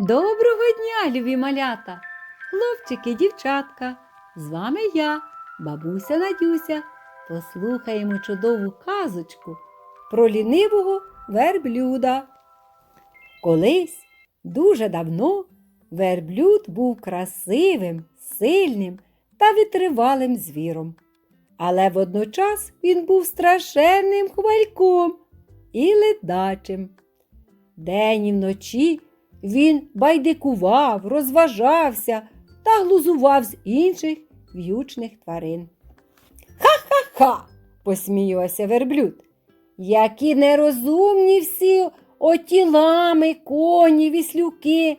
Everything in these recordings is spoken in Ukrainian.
Доброго дня, любі малята, хлопчики, дівчатка. З вами я, бабуся Надюся. Послухаємо чудову казочку про лінивого верблюда. Колись дуже давно верблюд був красивим, сильним та витривалим звіром. Але водночас він був страшенним хвальком і ледачим. День і вночі він байдикував, розважався та глузував з інших в'ючних тварин. Ха-ха-ха! посміювався верблюд. Які нерозумні всі оті лами, коні, віслюки.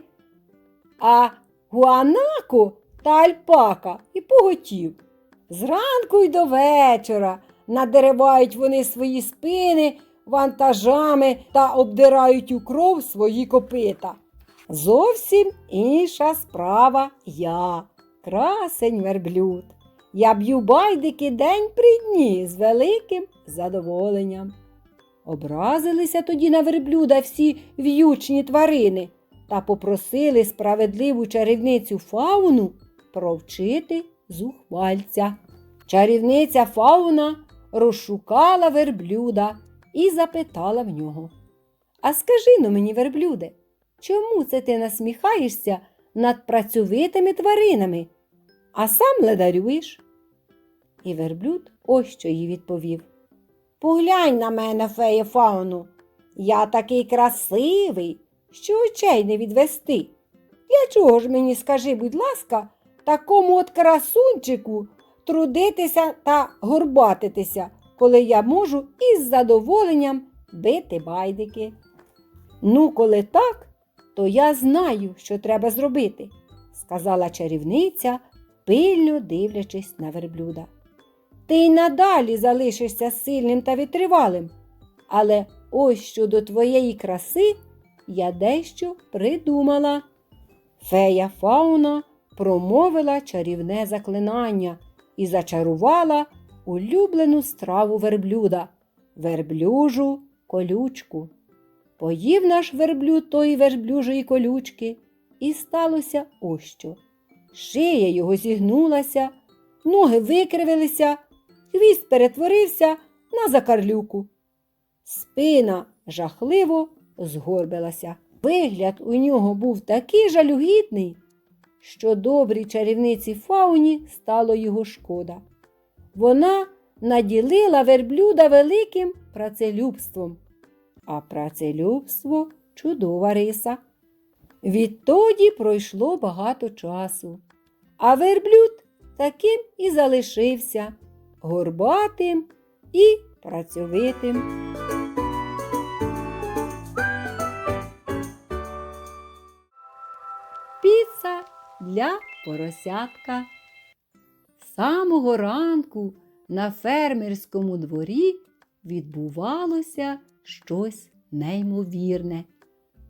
А гуанако та альпака і поготів. Зранку й до вечора надеревають вони свої спини вантажами та обдирають у кров свої копита. Зовсім інша справа я, красень верблюд. Я б'ю байдики день при дні з великим задоволенням. Образилися тоді на верблюда всі в'ючні тварини та попросили справедливу чарівницю фауну провчити зухвальця. Чарівниця фауна розшукала верблюда і запитала в нього. А скажи но мені, верблюде, чому це ти насміхаєшся над працьовитими тваринами, а сам ледарюєш? І верблюд ось що їй відповів. Поглянь на мене, феє фауну. Я такий красивий, що очей не відвести. Для чого ж мені, скажи, будь ласка, такому от красунчику трудитися та горбатитися, коли я можу із задоволенням бити байдики. Ну, коли так, то я знаю, що треба зробити, сказала чарівниця, пильно дивлячись на верблюда. Ти й надалі залишишся сильним та витривалим, але ось щодо твоєї краси я дещо придумала. Фея Фауна промовила чарівне заклинання і зачарувала улюблену страву верблюда верблюжу колючку. Поїв наш верблюд тої верблюжої колючки, і сталося ось що. Шия його зігнулася, ноги викривилися, хвіст перетворився на закарлюку. Спина жахливо згорбилася. Вигляд у нього був такий жалюгідний, що добрій чарівниці фауні стало його шкода. Вона наділила верблюда великим працелюбством, а працелюбство чудова риса. Відтоді пройшло багато часу, а верблюд таким і залишився горбатим і працьовитим. Піца для поросятка. Самого ранку на фермерському дворі відбувалося щось неймовірне.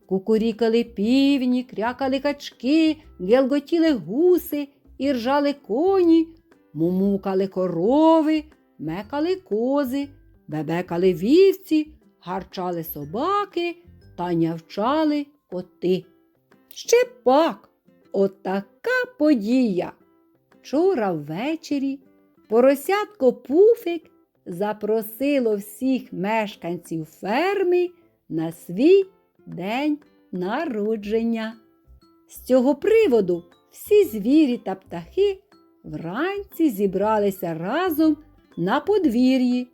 Кукурікали півні, крякали качки, гелготіли гуси, і ржали коні, мумукали корови, мекали кози, бебекали вівці, гарчали собаки та нявчали коти. Ще пак, отака подія. Вчора ввечері поросятко Пуфик запросило всіх мешканців ферми на свій день народження. З цього приводу всі звірі та птахи вранці зібралися разом на подвір'ї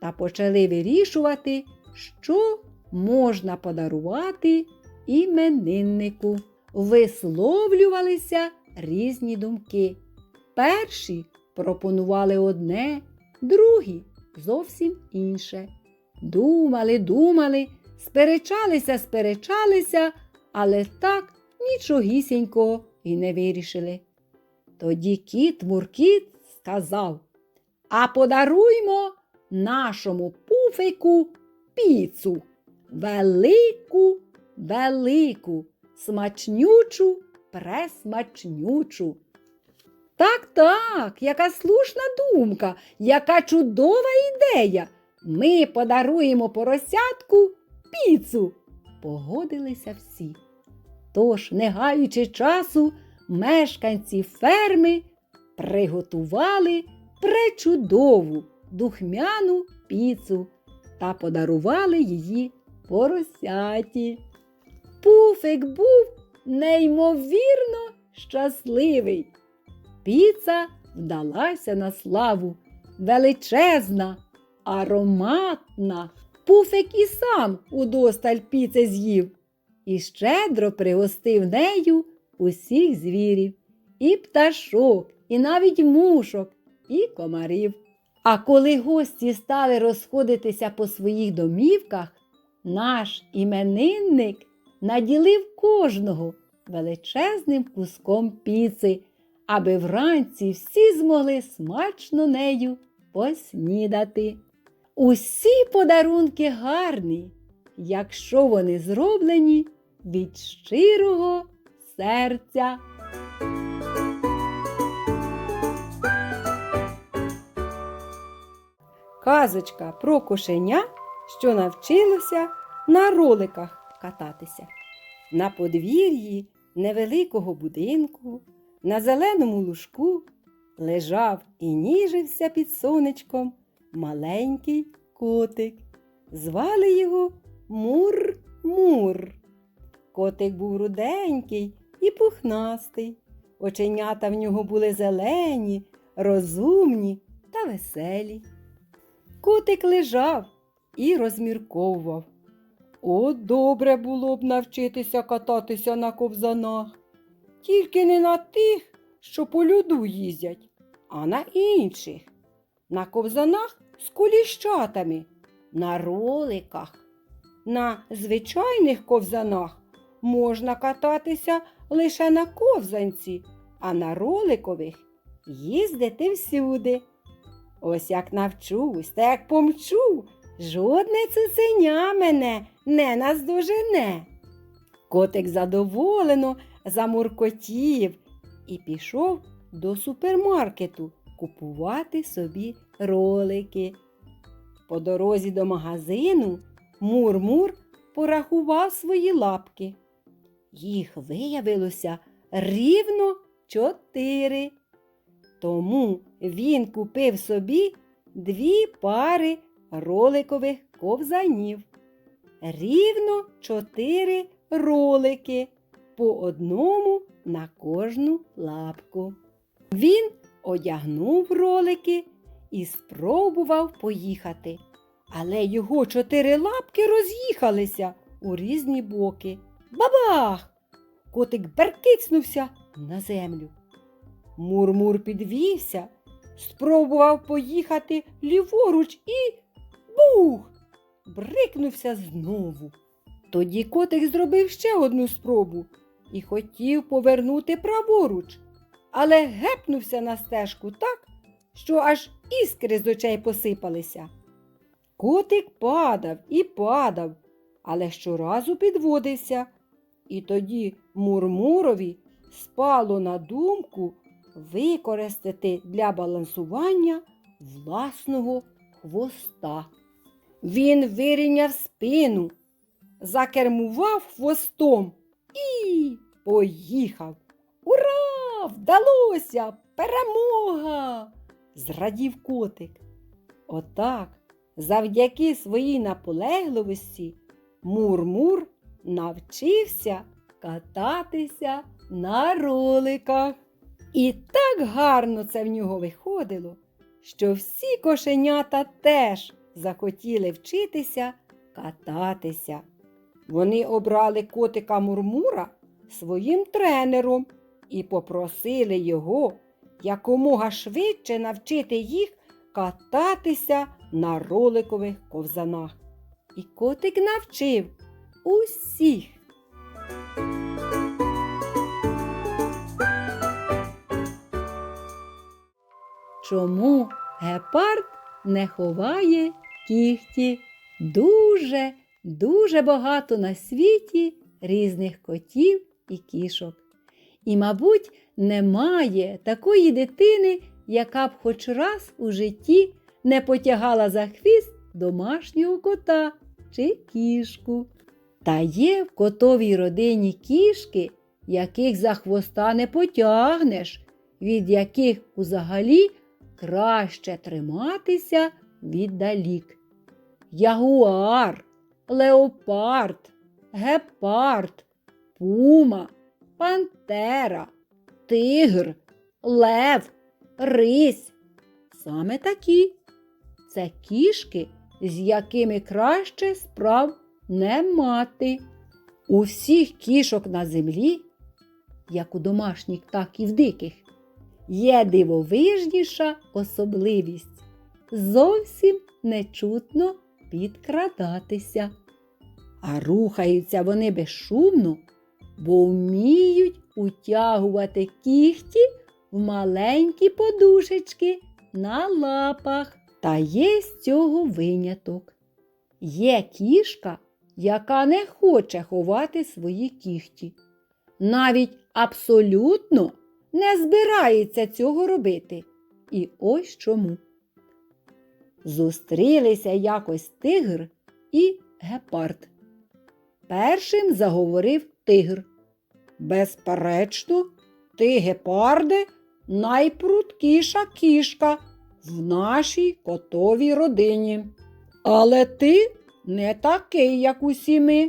та почали вирішувати, що можна подарувати імениннику. Висловлювалися різні думки. Перші пропонували одне, другі зовсім інше. Думали, думали, сперечалися, сперечалися, але так нічогісінького і не вирішили. Тоді кіт Муркіт сказав А подаруймо нашому пуфику піцу. Велику, велику, смачнючу, пресмачнючу. Так, так, яка слушна думка, яка чудова ідея. Ми подаруємо поросятку піцу. Погодилися всі. Тож, не гаючи часу, мешканці ферми приготували пречудову духмяну піцу та подарували її поросяті. Пуфик був неймовірно щасливий. Піца вдалася на славу, величезна, ароматна. Пуфик і сам удосталь піци з'їв і щедро пригостив нею усіх звірів, і пташок, і навіть мушок, і комарів. А коли гості стали розходитися по своїх домівках, наш іменинник наділив кожного величезним куском піци, аби вранці всі змогли смачно нею поснідати. Усі подарунки гарні, якщо вони зроблені від щирого серця. Казочка про кошеня, що навчилося на роликах кататися. На подвір'ї невеликого будинку, на зеленому лужку лежав і ніжився під сонечком маленький котик. Звали його Мур-Мур. Котик був руденький і пухнастий. Оченята в нього були зелені, розумні та веселі. Котик лежав і розмірковував. О, добре було б навчитися кататися на ковзанах. Тільки не на тих, що по льоду їздять, а на інших. На ковзанах з коліщатами, на роликах. На звичайних ковзанах можна кататися лише на ковзанці, а на роликових їздити всюди. Ось як навчусь та як помчу, жодне цуценя мене не наздожене. Котик задоволено замуркотів і пішов до супермаркету купувати собі ролики. По дорозі до магазину Мур-Мур порахував свої лапки. Їх виявилося рівно чотири. Тому він купив собі дві пари роликових ковзанів. Рівно чотири ролики по одному на кожну лапку. Він одягнув ролики і спробував поїхати. Але його чотири лапки роз'їхалися у різні боки. Бабах! Котик беркицнувся на землю. Мурмур підвівся, спробував поїхати ліворуч і бух! брикнувся знову. Тоді котик зробив ще одну спробу і хотів повернути праворуч, але гепнувся на стежку так, що аж іскри з очей посипалися. Котик падав і падав, але щоразу підводився. І тоді Мурмурові спало на думку використати для балансування власного хвоста. Він вирівняв спину, закермував хвостом і поїхав. Ура! Вдалося! Перемога! зрадів котик. Отак, завдяки своїй наполегливості, Мур-Мур навчився кататися на роликах. І так гарно це в нього виходило, що всі кошенята теж захотіли вчитися кататися. Вони обрали котика Мурмура своїм тренером і попросили його якомога швидше навчити їх кататися на роликових ковзанах. І котик навчив усіх. Чому гепард не ховає кіхті? Дуже, дуже багато на світі різних котів і кішок. І, мабуть, немає такої дитини, яка б хоч раз у житті не потягала за хвіст домашнього кота чи кішку. Та є в котовій родині кішки, яких за хвоста не потягнеш, від яких узагалі краще триматися віддалік. Ягуар, леопард, гепард, пума, пантера, тигр, лев, рись. Саме такі. Це кішки, з якими краще справ не мати. У всіх кішок на землі, як у домашніх, так і в диких, є дивовижніша особливість зовсім нечутно підкрадатися. А рухаються вони безшумно, бо вміють утягувати кіхті в маленькі подушечки на лапах. Та є з цього виняток. Є кішка, яка не хоче ховати свої кіхті. Навіть абсолютно не збирається цього робити. І ось чому. Зустрілися якось тигр і гепард. Першим заговорив тигр. Безперечно, ти, гепарде, найпрудкіша кішка в нашій котовій родині. Але ти не такий, як усі ми.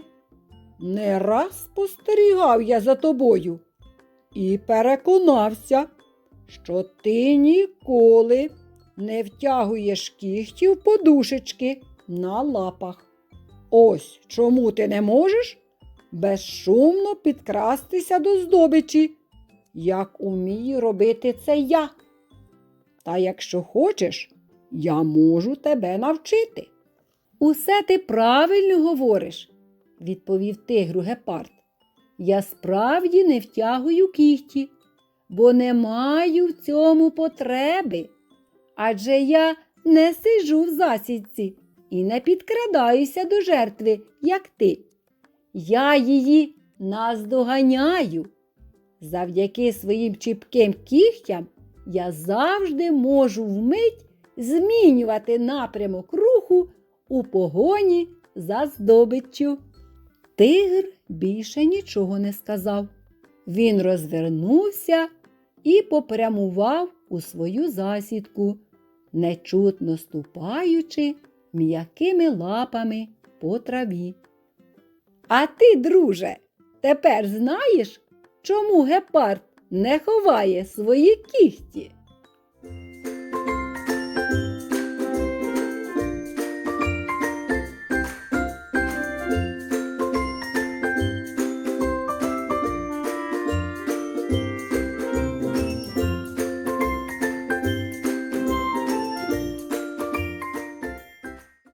Не раз спостерігав я за тобою і переконався, що ти ніколи не втягуєш кіхтів подушечки на лапах. Ось чому ти не можеш безшумно підкрастися до здобичі, як умію робити це я. Та якщо хочеш, я можу тебе навчити. Усе ти правильно говориш, відповів тигру гепард. Я справді не втягую кіхті, бо не маю в цьому потреби. Адже я не сиджу в засідці і не підкрадаюся до жертви, як ти. Я її наздоганяю. Завдяки своїм чіпким кігтям я завжди можу вмить змінювати напрямок руху у погоні за здобиччю. Тигр більше нічого не сказав. Він розвернувся і попрямував у свою засідку, нечутно ступаючи м'якими лапами по траві. А ти, друже, тепер знаєш, чому гепард не ховає свої кіхті?